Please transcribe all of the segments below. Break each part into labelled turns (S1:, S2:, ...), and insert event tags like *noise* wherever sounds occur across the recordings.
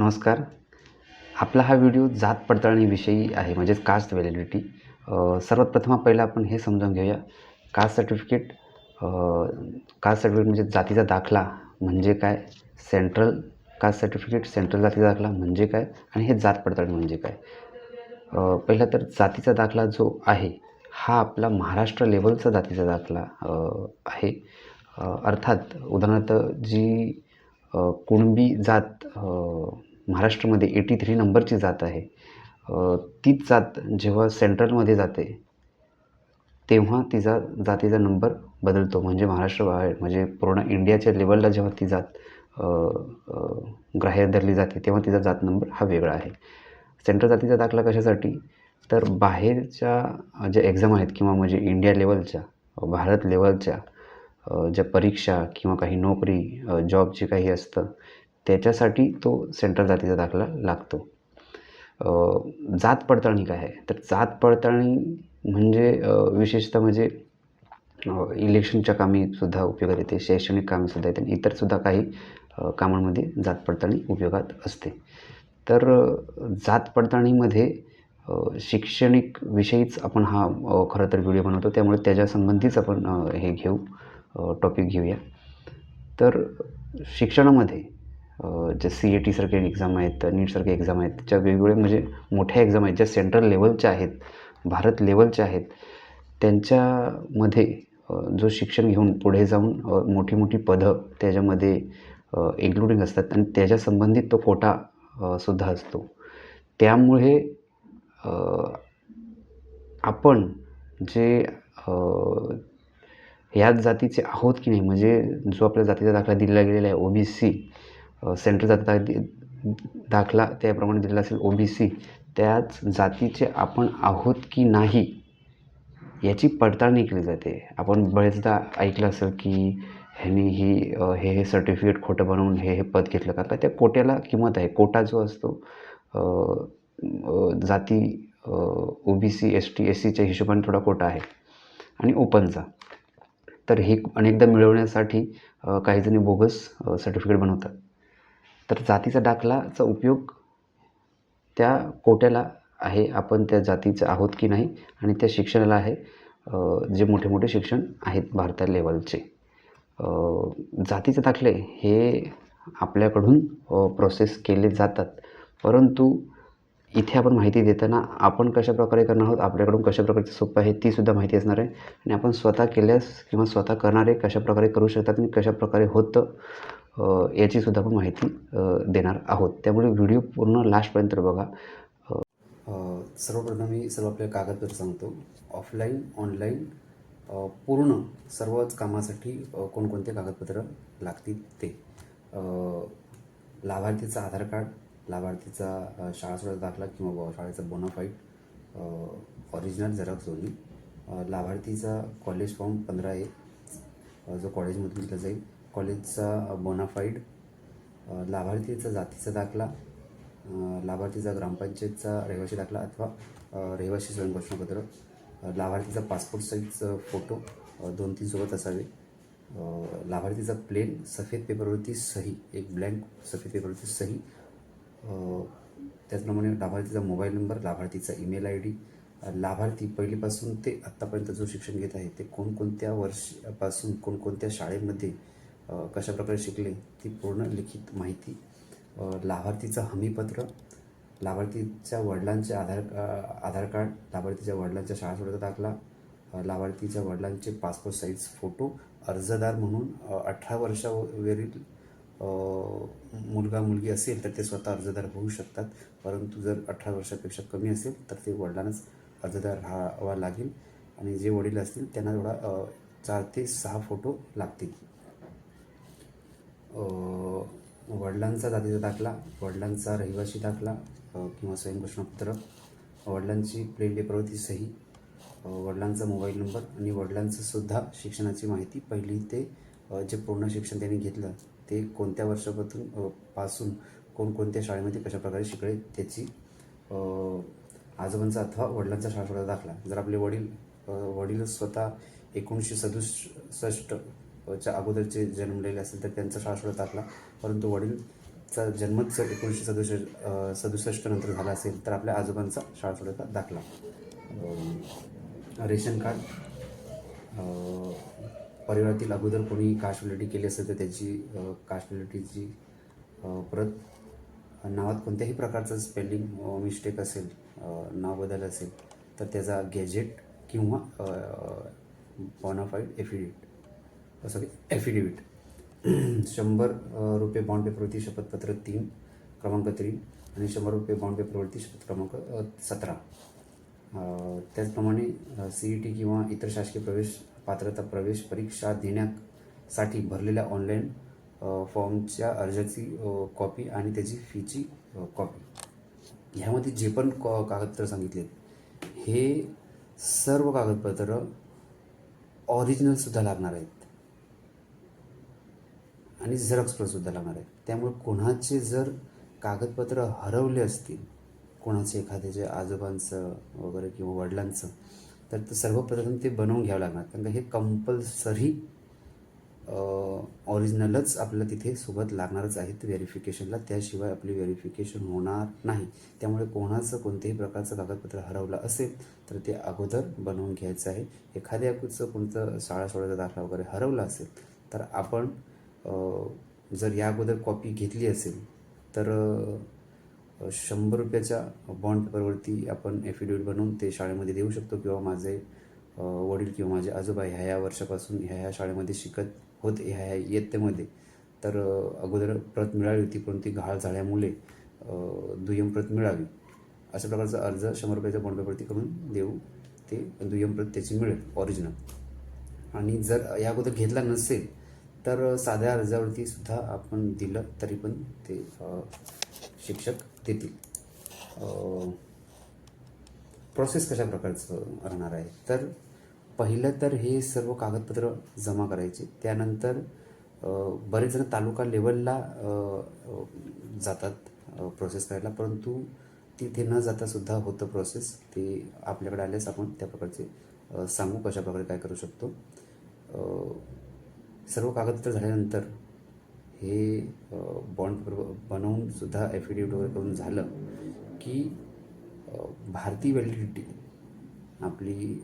S1: नमस्कार. आपला हा व्हिडिओ जात पडताळणीविषयी आहे म्हणजेच कास्ट व्हॅलिडिटी. सर्वात प्रथम पहिला आपण हे समजून घेऊया. कास्ट सर्टिफिकेट कास्ट सर्टिफिकेट म्हणजे जातीचा दाखला म्हणजे काय? सेंट्रल कास्ट सर्टिफिकेट सेंट्रल जातीचा दाखला म्हणजे काय? आणि हे जात पडताळणी म्हणजे काय? पहिला तर जातीचा दाखला जो आहे हा आपला महाराष्ट्र लेवलचा जातीचा दाखला आहे. अर्थात उदाहरणार्थ जी कुणबी जात महाराष्ट्रामध्ये एटी थ्री नंबरची जात आहे. तीच जात जेव्हा सेंट्रलमध्ये जाते तेव्हा तिचा जातीचा नंबर बदलतो. म्हणजे महाराष्ट्र बाहेर म्हणजे पूर्ण इंडियाच्या लेवलला जेव्हा ती जात ग्राह्य धरली जाते तेव्हा तिचा जात नंबर हा वेगळा आहे. सेंट्रल जातीचा दाखला कशासाठी? तर बाहेरच्या ज्या एक्झाम आहेत किंवा म्हणजे इंडिया लेवलच्या भारत लेवलच्या ज्या परीक्षा किंवा काही नोकरी अ, जॉब जे काही असतं त्याच्यासाठी तो सेंट्रल जातीचा दाखला लागतो. जात पडताळणी काय आहे? तर जात पडताळणी म्हणजे विशेषतः म्हणजे इलेक्शनच्या इलेक्शनच्या कामीसुद्धा उपयोगात येते. शैक्षणिक कामीसुद्धा येते. आणि इतरसुद्धा काही कामांमध्ये जात पडताळणी उपयोगात असते. तर जात पडताळणीमध्ये शैक्षणिक विषयीच आपण हा खरं तर व्हिडिओ बनवतो. त्यामुळे त्याच्यासंबंधीच आपण हे घेऊ टॉपिक घेऊया. तर शिक्षणामध्ये ज्या सी ए टीसारखे एक्झाम आहेत नीटसारखे एक्झाम आहेत ज्या वेगवेगळे म्हणजे मोठ्या एक्झाम आहेत ज्या सेंट्रल लेवलच्या आहेत भारत लेवलच्या आहेत त्यांच्यामध्ये जो शिक्षण घेऊन पुढे जाऊन मोठी मोठी पदं त्याच्यामध्ये इन्क्लुडिंग असतात. आणि त्याच्या संबंधित तो कोटा सुद्धा असतो. त्यामुळे आपण जे याच ह्याच जातीचे आहोत की नाही म्हणजे जो आपल्या जातीचा दाखला दिला गेलेला आहे ओ बी सी सेंट्रल जाता दाखला त्याप्रमाणे दिलेला असेल ओ बी सी त्याच जातीचे आपण आहोत की नाही याची पडताळणी केली जाते. आपण बरेचदा ऐकलं असेल की ह्यानी ही हे हे सर्टिफिकेट खोटं बनवून हे हे पद घेतलं का? त्या कोट्याला किंमत आहे? कोटा जो असतो जाती O B C S T S सीच्या हिशोबाने थोडा कोटा आहे. आणि ओपनचा. तर हे अनेकदा मिळवण्यासाठी काहीजणी काही जणी बोगस सर्टिफिकेट बनवतात. तर जातीचा दाखलाचा उपयोग त्या कोट्याला आहे. आपण त्या जातीचं आहोत की नाही आणि त्या शिक्षणाला आहे जे मोठे मोठे शिक्षण आहेत भारता लेवलचे जातीचे दाखले हे आपल्याकडून प्रोसेस केले जातात. परंतु इथे आपण माहिती देताना आपण कशा प्रकारे करणार आहोत आपल्याकडून कशा प्रकारचे सोपं आहे तीसुद्धा माहिती असणार आहे. आणि आपण स्वतः केल्यास किंवा स्वतः करणारे कशा प्रकारे करू शकतात आणि कशा प्रकारे होतं याचीसुद्धा आपण माहिती देणार आहोत. त्यामुळे व्हिडिओ पूर्ण लास्टपर्यंत बघा. सर्वप्रथम मी सर्व आपल्या कागदपत्र सांगतो. ऑफलाईन ऑनलाईन पूर्ण सर्वच कामासाठी कोणकोणते कागदपत्र लागतील ते. लाभार्थीचं लाभार्थीचा आधार कार्ड लाभार्थीचा शाळा दाखला किंवा शाळेचा बोनाफाईट ऑरिजिनल झेरॉक्स दोन्ही. लाभार्थीचा कॉलेज फॉर्म पंधरा ए जो कॉलेजमधून दिला जाईल. कॉलेजचा बोनाफाईड लाभार्थीचा जातीचा दाखला लाभार्थीचा ग्रामपंचायतचा रहिवासी दाखला अथवा रहिवासी स्वयंघोषणापत्र लाभार्थीचा पासपोर्ट साईज फोटो दोन तीन सोबत असावे. लाभार्थीचा प्लेन सफेद पेपरवरती सही एक ब्लँक सफेद पेपरवरती सही. त्याचप्रमाणे लाभार्थीचा मोबाईल नंबर लाभार्थीचा ईमेल आय डी लाभार्थी पहिलीपासून ते आत्तापर्यंत जो शिक्षण घेत आहे ते कोणकोणत्या वर्षापासून कोणकोणत्या शाळेमध्ये कशाप्रकारे शिकले ती पूर्ण लिखित माहिती. लाभार्थीचं हमीपत्र लाभार्थीच्या वडिलांचे आधार का आधार कार्ड लाभार्थीच्या वडिलांच्या शाळा सोडायचा दाखला लाभार्थीच्या वडिलांचे पासपोर्ट साईज फोटो अर्जदार म्हणून अठरा वर्षावरील मुलगा मुलगी असेल तर ते स्वतः अर्जदार होऊ शकतात. परंतु जर अठरा वर्षापेक्षा कमी असेल तर ते वडिलांनाच अर्जदार राहावा लागेल. आणि जे वडील असतील त्यांना थोडा चार ते सहा फोटो लागतील. वडिलांचा जातीचा दाखला वडिलांचा रहिवासी दाखला किंवा स्वयंघोषणापत्र वडिलांची प्लेन पेपरवरती सही. वडिलांचा मोबाईल नंबर आणि वडिलांचंसुद्धा शिक्षणाची माहिती. पहिली ते जे पूर्ण शिक्षण त्यांनी घेतलं ते कोणत्या वर्षापासून पासून कोणकोणत्या शाळेमध्ये कशाप्रकारे शिकले त्याची आजोबांचा अथवा वडिलांचा शाळा दाखला. जर आपले वडील वडील स्वतः एकोणीसशे सदुसष्ट च्या अगोदरचे जन्मलेले असेल तर त्यांचा शाळा दाखला. परंतु वडील चा जन्मच जर एकोणीसशे सदुसष्ट सदुसष्ट नंतर झाला असेल तर आपल्या आजोबांचा शाळा दाखला. रेशन कार्ड परिवारातील अगोदर कोणी कास्ट केली असेल तर त्याची कास्ट व्हॅलिडिटीची परत नावात कोणत्याही प्रकारचं स्पेलिंग मिस्टेक असेल नाव बदल असेल तर त्याचा गॅजेट किंवा बॉनाफाईड एफिडेट सॉरी ॲफिडेविट *clears throat* शंभर रुपये बॉन्ड पेपरवरती शपथपत्र तीन क्रमांक तीन आणि शंभर रुपये बॉन्ड पेपरवरती शपथ क्रमांक सतरा. त्याचप्रमाणे सी ई टी किंवा इतर शासकीय प्रवेश पात्रता प्रवेश परीक्षा देण्यासाठी भरलेल्या ऑनलाईन फॉर्मच्या अर्जाची कॉपी आणि त्याची फीची कॉपी ह्यामध्ये जे पण कॉ कागदपत्र सांगितलेत हे सर्व कागदपत्र ऑरिजिनलसुद्धा लागणार आहेत. आणि झेरॉक्स प्रसुद्धा लागणार आहे. त्यामुळे कोणाचे जर कागदपत्र हरवले असतील कोणाचे एखाद्याच्या आजोबांचं वगैरे किंवा वडिलांचं तर ते सर्वप्रथम ते बनवून घ्यावं लागणार. कारण का हे कंपल्सरी ऑरिजिनलच आपल्याला तिथे सोबत लागणारच आहेत व्हेरिफिकेशनला त्याशिवाय आपली व्हेरिफिकेशन होणार नाही. त्यामुळे कोणाचं कोणत्याही प्रकारचं कागदपत्र हरवलं असेल तर ते अगोदर बनवून घ्यायचं आहे. एखाद्याचं कोणतं शाळा सोडायचा दाखला वगैरे हरवला असेल तर आपण जर या अगोदर कॉपी घेतली असेल तर शंभर रुपयाच्या बॉन्ड पेपरवरती आपण एफिडेविट बनवून ते शाळेमध्ये देऊ शकतो किंवा माझे वडील किंवा माझे आजोबा ह्या ह्या वर्षापासून ह्या ह्या शाळेमध्ये शिकत होते ह्या ह्या इयत्तेमध्ये. तर अगोदर प्रत मिळाली होती पण ती घाळ झाल्यामुळे दुय्यम प्रत मिळावी अशा प्रकारचा अर्ज शंभर रुपयाच्या बॉन्ड पेपरवरती करून देऊ. ते दुय्यम प्रत त्याची मिळेल ऑरिजिनल आणि जर या अगोदर घेतला नसेल तर साध्या अर्जावरती सुद्धा आपण दिलं तरी पण ते शिक्षक देतील. प्रोसेस कशा प्रकारचं राहणार आहे? तर पहिलं तर हे सर्व कागदपत्र जमा करायचे. त्यानंतर बरेच जण तालुका लेवलला जातात प्रोसेस करायला. परंतु तिथे न जाता सुद्धा होतं प्रोसेस ते आपल्याकडे आल्यास आपण. त्या प्रकारचे सांगू कशा प्रकारे काय करू शकतो. सर्व कागदपत्र झाल्यानंतर हे बॉन्ड बनवून सुद्धा ॲफिडेविट वगैरे करून झालं की भारतीय भारती व्हॅलिडिटी आपली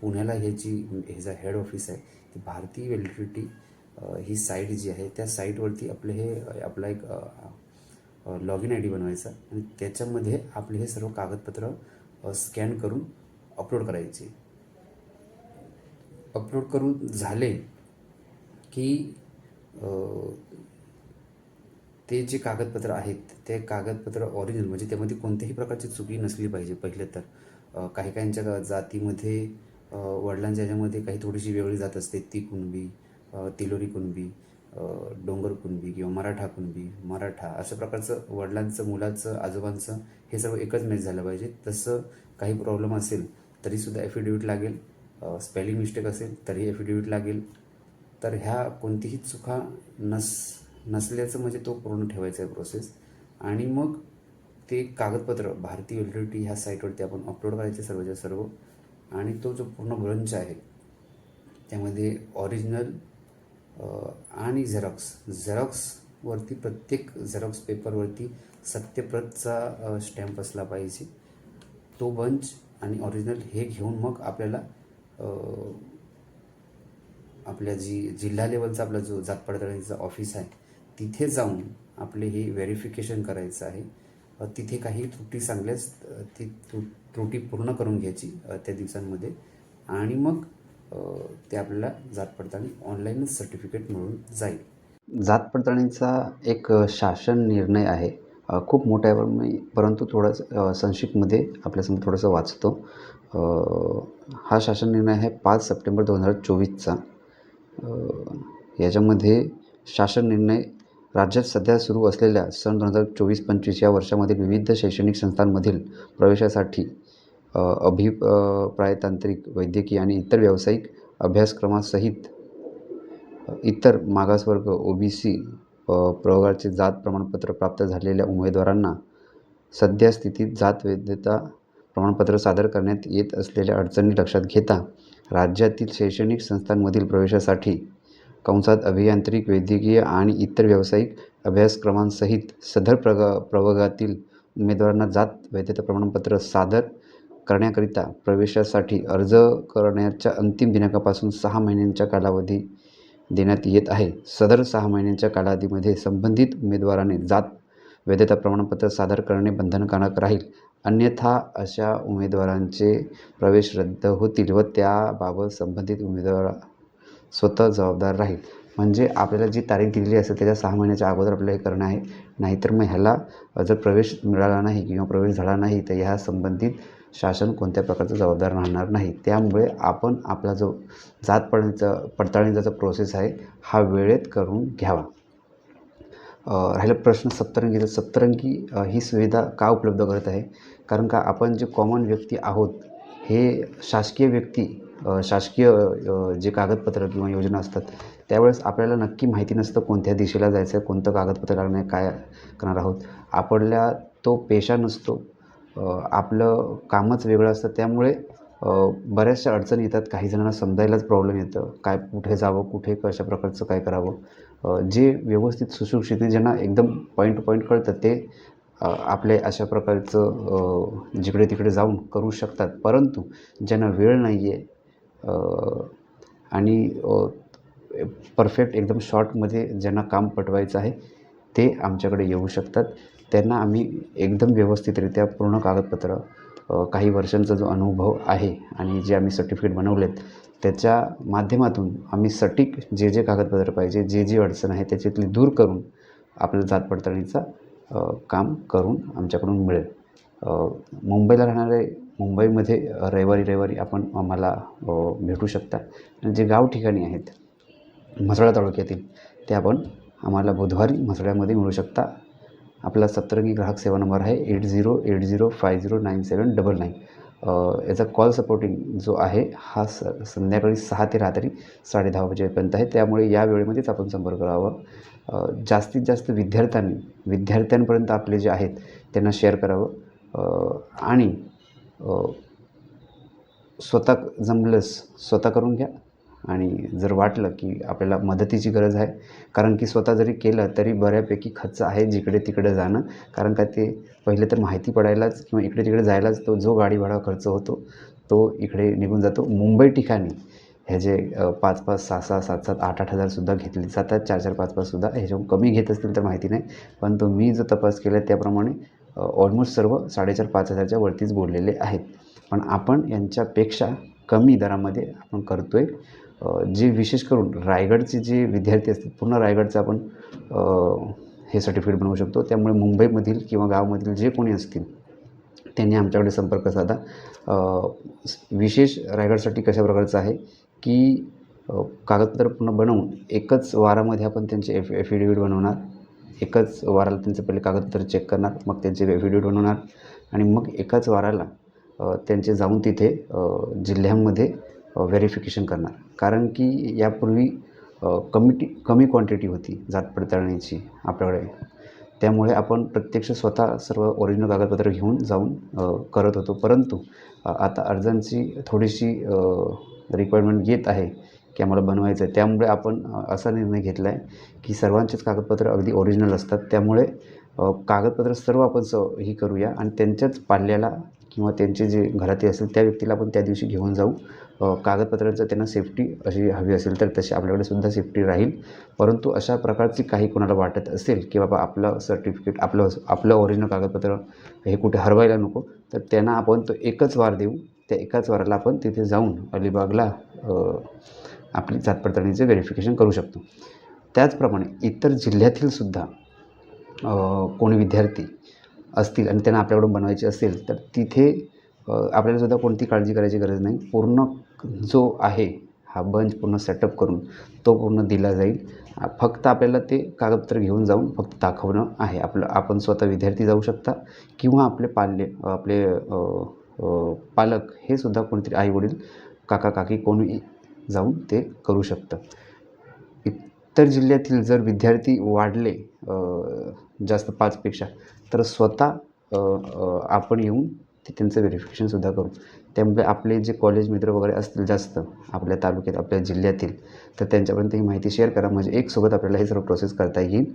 S1: पुण्याला ह्याची ह्याचा हेड ऑफिस आहे ती भारती व्हॅलिडिटी ही साईट जी आहे त्या साईटवरती आपलं हे आपला एक लॉग इन आय डी बनवायचा आणि त्याच्यामध्ये आपले हे सर्व कागदपत्र स्कॅन करून अपलोड करायचे. अपलोड करून झाले की ते जे कागदपत्र आहेत ते कागदपत्र ऑरिजिनल म्हणजे त्यामध्ये कोणत्याही प्रकारची चुकी नसली पाहिजे पहिले तर. काही काहींच्या जातीमध्ये वडिलांच्या ह्याच्यामध्ये काही थोडीशी वेगळी जात असते. ती कुणबी तिलोरी कुणबी डोंगर कुणबी किंवा मराठा कुणबी मराठा अशा प्रकारचं वडिलांचं मुलाचं आजोबांचं हे सर्व एकच मॅच झालं पाहिजे. तसं काही प्रॉब्लेम असेल तरीसुद्धा ॲफिडेविट लागेल. स्पेलिंग मिस्टेक असेल तरी ॲफिडेविट लागेल. तर ह्या कोणतीही चुका नस नसल्याचं म्हणजे तो पूर्ण ठेवायचा आहे प्रोसेस आणि मग ते कागदपत्र भारतीय व्हॅलिडिटी ह्या साईटवरती आपण अपलोड करायचे सर्वच्या सर्व. आणि तो जो पूर्ण ब्रंच आहे त्यामध्ये ऑरिजिनल आणि झेरॉक्स झेरॉक्सवरती प्रत्येक झेरॉक्स पेपरवरती सत्यप्रतचा स्टॅम्प असला पाहिजे. तो बंच आणि ऑरिजिनल हे घेऊन मग आपल्याला आपल्या जी जिल्हा लेवलचा आपला जो जात पडताळणीचा ऑफिस आहे तिथे जाऊन आपले हे व्हेरिफिकेशन करायचं आहे. तिथे काही त्रुटी सांगल्यास ती त्रुटी पूर्ण करून घ्यायची त्या दिवसांमध्ये. आणि मग ते आपल्याला जात पडताळणी ऑनलाईनच सर्टिफिकेट मिळून जाईल. जात पडताळणीचा एक शासन निर्णय आहे. खूप मोठा आहे मी परंतु थोडंसं संक्षिप्तमध्ये आपल्यासमोर थोडंसं वाचतो. हा शासन निर्णय आहे पाच सप्टेंबर दोन हजार चोवीसचा. याच्यामध्ये शासन निर्णय राज्यात सध्या सुरू असलेल्या सन दोन हजार चोवीस पंचवीस या वर्षामधील विविध शैक्षणिक संस्थांमधील प्रवेशासाठी अभिप्राय तांत्रिक वैद्यकीय आणि इतर व्यावसायिक अभ्यासक्रमासहित इतर मागासवर्ग ओ बी सी प्रवर्गाचे जात प्रमाणपत्र प्राप्त झालेल्या उमेदवारांना सध्या स्थितीत जात वैधता प्रमाणपत्र सादर करण्यात येत असलेल्या अडचणी लक्षात घेता राज्यातील शैक्षणिक संस्थांमधील प्रवेशासाठी कंसात अभियांत्रिक वैद्यकीय आणि इतर व्यावसायिक अभ्यासक्रमांसहित सदर प्रग प्रवर्गातील उमेदवारांना जात वैधता प्रमाणपत्र सादर करण्याकरिता प्रवेशासाठी अर्ज करण्याच्या अंतिम दिनांकापासून सहा महिन्यांच्या कालावधी देण्यात येत आहे. सदर सहा महिन्यांच्या कालावधीमध्ये संबंधित उमेदवाराने जात वैधता प्रमाणपत्र सादर करणे बंधनकारक राहील. अन्यथा अशा उमेदवारांचे प्रवेश रद्द होतील व त्याबाबत संबंधित उमेदवार स्वतः जबाबदार राहील. म्हणजे आपल्याला जी तारीख दिलेली असेल त्याच्या सहा महिन्याच्या अगोदर आपल्याला हे करणं आहे. नाहीतर मग ह्याला जर प्रवेश मिळाला नाही किंवा प्रवेश झाला नाही तर ह्या संबंधित शासन कोणत्या प्रकारचं जबाबदार राहणार नाही. त्यामुळे आपण आपला जो जात पडचा पडताळणीचा जो प्रोसेस आहे हा वेळेत करून घ्यावा. राहिला प्रश्न सप्तरंगीचा सप्तरंगी ही सुविधा का उपलब्ध करत आहे? कारण का आपण जे कॉमन व्यक्ती आहोत हे शासकीय व्यक्ती शासकीय जे कागदपत्र किंवा योजना असतात त्यावेळेस आपल्याला नक्की माहिती नसतं कोणत्या दिशेला जायचं आहे कोणतं कागदपत्र लागणार आहे काय करणार आहोत. आपल्या तो पेशा नसतो. आपलं कामच वेगळं असतं. त्यामुळे बऱ्याचशा अडचणी येतात. काही जणांना समजायलाच प्रॉब्लेम येतं. काय कुठे जावं कुठे कशा प्रकारचं काय करावं? जे व्यवस्थित सुशिक्षित ज्यांना एकदम पॉईंट टू पॉईंट कळतं ते आपले अशा प्रकारचं जिकडे तिकडे जाऊन करू शकतात. परंतु ज्यांना वेळ नाही आहे आणि परफेक्ट एकदम शॉर्टमध्ये ज्यांना काम पटवायचं आहे ते आमच्याकडे येऊ शकतात. त्यांना आम्ही एकदम व्यवस्थितरित्या पूर्ण कागदपत्र काही वर्षांचा जो अनुभव आहे आणि जे आम्ही सर्टिफिकेट बनवलेत त्याच्या माध्यमातून आम्ही सटीक जे जे कागदपत्र पाहिजे जे जी अडचण आहे त्याच्यातली दूर करून आपल्या जात पडताळणीचा काम करून आमच्याकडून मिळेल. मुंबईला राहणारे मुंबईमध्ये रविवारी रविवारी आपण आम्हाला भेटू शकता. आणि जे गाव ठिकाणी आहेत म्हसळा तालुक्यातील ते आपण आम्हाला बुधवारी म्हसळ्यामध्ये मिळू शकता. आपला सप्तरंगी ग्राहक सेवा नंबर आहे eight zero eight zero five zero nine seven double nine. याचा कॉल सपोर्टिंग जो आहे हा स संध्याकाळी सहा ते रात्री साडे दहा वाजेपर्यंत आहे. त्यामुळे या वेळेमध्येच आपण संपर्क करावा. जास्तीत जास्त विद्यार्थ्यांनी विद्यार्थ्यांपर्यंत आपले जे आहेत त्यांना शेअर करावं. आणि स्वतः जमलंच स्वतः करून घ्या. आणि जर वाटलं की आपल्याला मदतीची गरज आहे कारण की स्वतः जरी केलं तरी बऱ्यापैकी खर्च आहे जिकडे तिकडे जाणं. कारण का ते पहिले तर माहिती पडायलाच किंवा इकडे तिकडे जायलाच तो जो गाडी भाडा खर्च होतो तो इकडे निघून जातो. मुंबई ठिकाणी हे जे पाच पाच सहा सहा सात सात आठ आठ हजारसुद्धा घेतले जातात. चार चार पाच पाचसुद्धा ह्याच्यावर कमी घेत असतील तर माहिती नाही. पण तो मी जो तपास केला त्याप्रमाणे ऑलमोस्ट सर्व साडेचार पाच हजारच्या वरतीच बोललेले आहेत. पण आपण यांच्यापेक्षा कमी दरामध्ये आपण करतो आहे जे विशेष करून रायगडचे जे विद्यार्थी असतात पूर्ण रायगडचं आपण हे सर्टिफिकेट बनवू शकतो. त्यामुळे मुंबईमधील किंवा गावामधील जे कोणी असतील त्यांनी आमच्याकडे संपर्क साधा. विशेष रायगडसाठी कशा प्रकारचं आहे की कागदपत्र पूर्ण बनवून एकच वारामध्ये आपण त्यांचे एफ एफिडेविट बनवणार. एकच वाराला त्यांचं पहिले कागदपत्र चेक करणार मग त्यांचे एफिडेविट बनवणार. आणि मग एकाच वाराला त्यांचे जाऊन तिथे जिल्ह्यांमध्ये व्हेरिफिकेशन करणार. कारण की यापूर्वी कमिटी कमी क्वांटिटी होती जात पडताळणीची आपल्याकडे. त्यामुळे आपण प्रत्यक्ष स्वतः सर्व ओरिजिनल कागदपत्र घेऊन जाऊन करत होतो. परंतु आता अर्जांची थोडीशी रिक्वायरमेंट येत आहे की आम्हाला बनवायचं आहे त्यामुळे आपण असा निर्णय घेतला आहे की सर्वांचेच कागदपत्र अगदी ओरिजिनल असतात. त्यामुळे कागदपत्र सर्व आपण स ही करूया आणि त्यांच्याच पाल्याला किंवा त्यांचे जे घरातील असेल त्या व्यक्तीला आपण त्या दिवशी घेऊन जाऊ. कागदपत्रांचं त्यांना सेफ्टी अशी हवी असेल तर तशी आपल्याकडे सुद्धा सेफ्टी राहील. परंतु अशा प्रकारची काही कोणाला वाटत असेल की बाबा आपलं सर्टिफिकेट आपलं आपलं ओरिजिनल कागदपत्र हे कुठे हरवायला नको तर त्यांना आपण तो एकच वार देऊ. त्या एकाच वाराला आपण तिथे जाऊन अलिबागला आपली जात पडताळणीचे व्हेरिफिकेशन करू शकतो. त्याचप्रमाणे इतर जिल्ह्यातील सुद्धा कोणी विद्यार्थी असतील आणि त्यांना आपल्याकडून बनवायचे असेल तर तिथे आपल्याला सुद्धा कोणती काळजी करायची गरज नाही. पूर्ण जो आहे हा बंच पूर्ण सेटअप करून तो पूर्ण दिला जाईल. फक्त आपल्याला ते कागदपत्र घेऊन जाऊन फक्त दाखवणं आहे. आपलं आपण स्वतः विद्यार्थी जाऊ शकता किंवा आपले पाल्य आपले पालक हे सुद्धा कोणीतरी आईवडील काका काकी कोणी जाऊन ते करू शकतं. इतर जिल्ह्यातील जर विद्यार्थी वाढले जास्त पाचपेक्षा तर स्वतः आपण येऊन ते त्यांचं व्हेरिफिकेशनसुद्धा करू. त्यामुळे आपले जे कॉलेज मित्र वगैरे असतील जास्त आपल्या तालुक्यात आपल्या जिल्ह्यातील तर त्यांच्यापर्यंत ही माहिती शेअर करा. म्हणजे एकसोबत आपल्याला हे सर्व प्रोसेस करता येईल.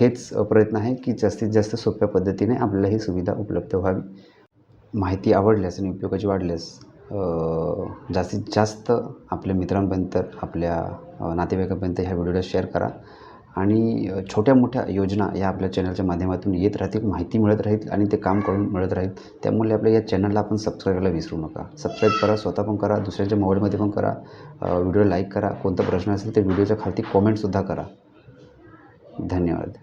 S1: हेच प्रयत्न आहे की जास्तीत जास्त सोप्या पद्धतीने आपल्याला ही सुविधा उपलब्ध व्हावी. माहिती आवडल्यास आणि उपयोगाची वाढल्यास जास्तीत जास्त आपल्या मित्रांपर्यंत आपल्या नातेवाईकांपर्यंत ह्या व्हिडिओला शेअर करा. आणि छोट्या मोठ्या योजना या आपल्या चॅनलच्या माध्यमातून येत राहतील माहिती मिळत राहील आणि ते काम करून मिळत राहील. त्यामुळे आपल्या या चॅनलला आपण सबस्क्राईब करायला विसरू नका. सबस्क्राईब करा स्वतः पण करा दुसऱ्यांच्या मोबाईलमध्ये पण करा. व्हिडिओ लाईक करा. कोणता प्रश्न असेल ते व्हिडिओच्या खालती कॉमेंटसुद्धा करा. धन्यवाद.